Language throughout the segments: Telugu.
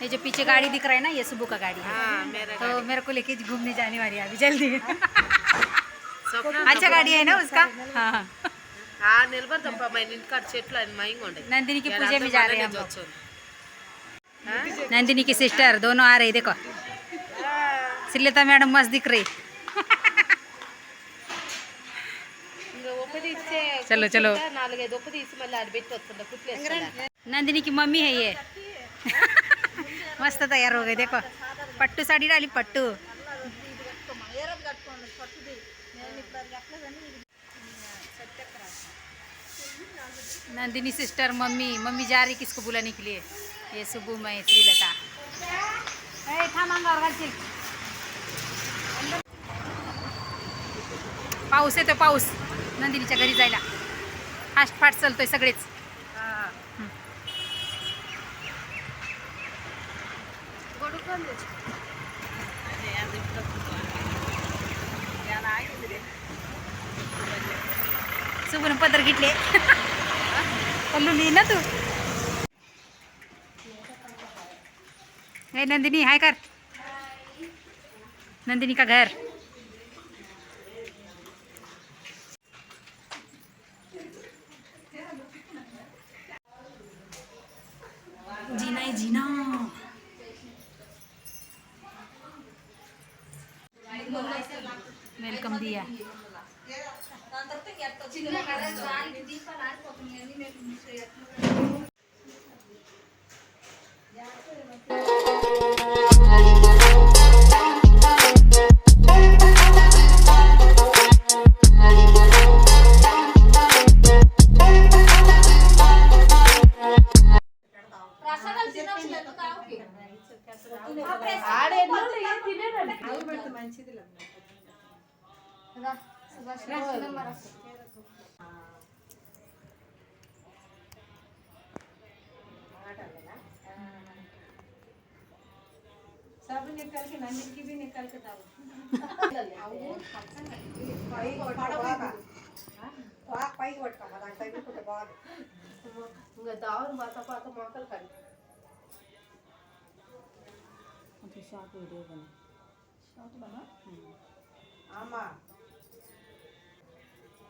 ये जो पीछे गाड़ी दिख रहा है ना ये सुबह का गाड़ी है हाँ मेरा तो मेरे को लेके घूमने जाने वाली है अभी जल्दी స్వప్న अच्छा गाड़ी है ना उसका हाँ हाँ ఆ నిలబడతాం మా ఇంటికాడ చెట్లు అని మయంగా ఉండే नंदिनी की पूजा में जा रहे हैं हम लोग వచ్చాను नंदिनी की सिस्टर दोनों आ रही देखो श्रीलता मैडम मस्त दिख रही ఇంకా ఉప్పు తీస్తే చలో, చలో. కూర్చుంటా, నాలుగైదు ఉప్పు తీసి మళ్ళీ ఆడ పెట్టి వస్తుండే కుట్లేసుకుంటా नंदिनी की मम्मी है ये मस्त तयार हो गई देखो। पट्टू साड़ी डाली पट्टू। नंदिनी सिस्टर मम्मी मम्मी जा रही किसको बुलाने के लिए ये सुबह मैं श्रीलता। पाऊस येतो पाऊस। नंदिनीच्या घरी जायला। फास्ट फास्ट चालतोय सगळेच। सुबून पदर घेतले पल्लू लिही ना तू ए नंदिनी हाय कर नंदिनी का घर जीना है जीना Welcome దియా దాని తర్వాత దీపాలు ఆడిపోతుంది మేము वेलकम दिया ఇంకా దావులు మాత పాత మొక్కలు కానీ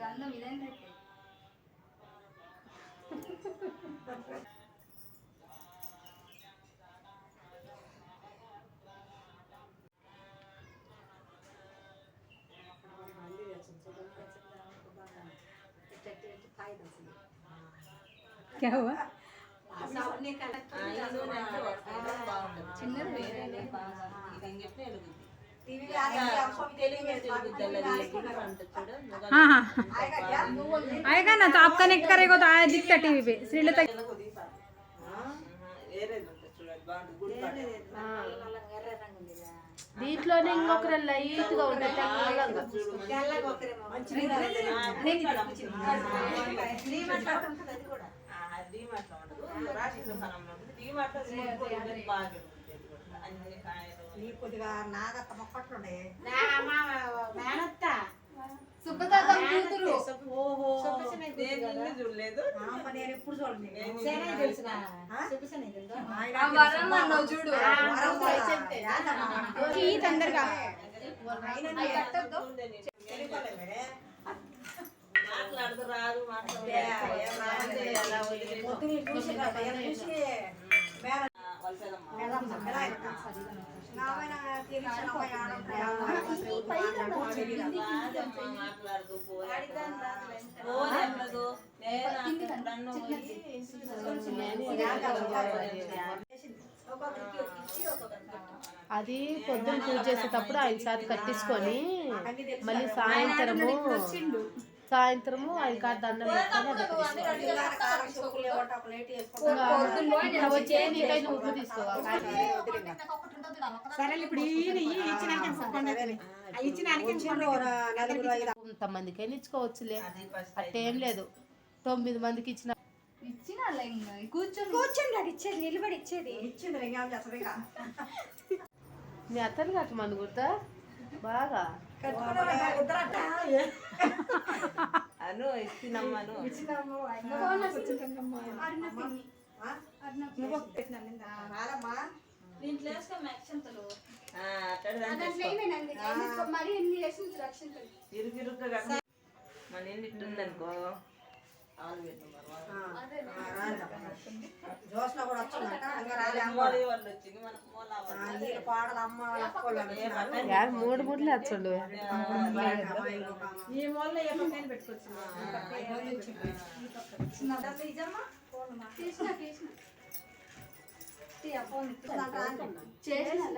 గంధం ఇదేంటి क्या हुआ చిన్నది వేరే हाँ हाँ आएगा ना तो आप कनेक्ट करेगा तो आया दिखता टीवी पे श्रीलता దీంట్లోనే ఇంకొకరు లైట్ గా ఉంటాయి తెల్లగా సుబ్బతాత కూతురు ఆ వరం అన్నావు చూడు ఈ తొందరగా అవి కట్టొద్దు. అది పొద్దున్న పూజ చేసేటప్పుడు ఆయన సార్ కట్టించుకొని మళ్ళీ సాయంత్రము సాయంత్రము ఐదు కాడ దండం ఉప్పు తీసుకోవా సరే ఇప్పుడు ఈయన ఈ ఇచ్చినాక కొంతమందికైనా ఇచ్చుకోవచ్చులే అట్టేం లేదు. తొమ్మిది మందికి ఇచ్చిన. ఇచ్చిన కూర్చొని కూర్చొని కాదు ఇచ్చేది నిలబడి ఇచ్చేది. నీ అత్తలు కట్టమని గుర్తా బాగా? అను ఇచ్చినమ్మను రక్షణ ఇరుకిరుగ్గా మన ఇల్లు ఇట్టుందనుకో అమ్మోడి వాళ్ళు. వచ్చి మనకు మూల యాభై మూడు మూడులు వచ్చండు ఈ మూల చేసిన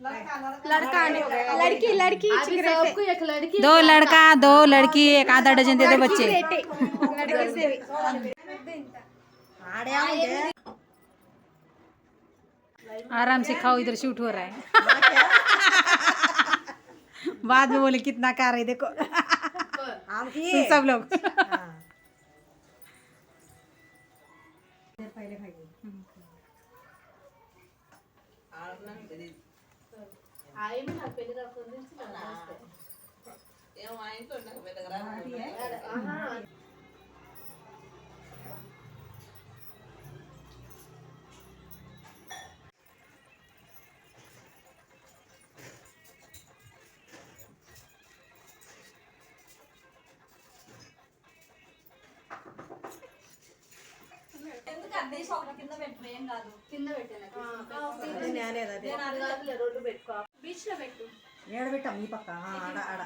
लड़का लड़की। लड़की दो लड़का दो लड़की एक आधा डजन दे दो बच्चे। आराम से खाओ इधर शूट हो रहा है। बाद में बोले कितना खा रहे देखो। सुन सब लोग। पहले తెలియదు ఆమె నా పెళ్ళి కాకుండా నుంచి నాకు నమస్తే. ఏమో ఆ ఇంట్లో నాకు పెద్దగా రాదు. ఆహా. కింద పెట్టాను బీచ్ లో పెట్టు ఏడబెట్టాం ఈ పక్క ఆడ ఆడ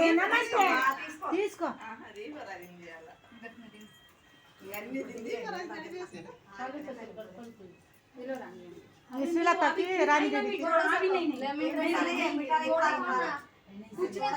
ఏం కాదు తీసుకో సులతకి రాని కూర్చునే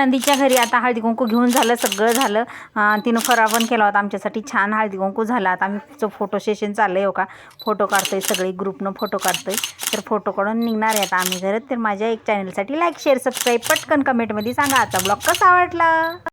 नंदीच्या घरी आता हळदी कुंकू घेऊन झालं सगळं झालं. तिनं फराळ पण केला होता आमच्यासाठी. छान हळदी कुंकू झाला. आता आम्ही फोटो सेशन चाललं आहे हो का फोटो काढतोय सगळे ग्रुपनं फोटो काढतोय. तर फोटो काढून निघणार आहे आता आम्ही घरात. तर माझ्या एक चॅनलसाठी लाईक शेअर सबस्क्राईब पटकन कमेंटमध्ये सांगा. आजचा ब्लॉग कसा वाटला?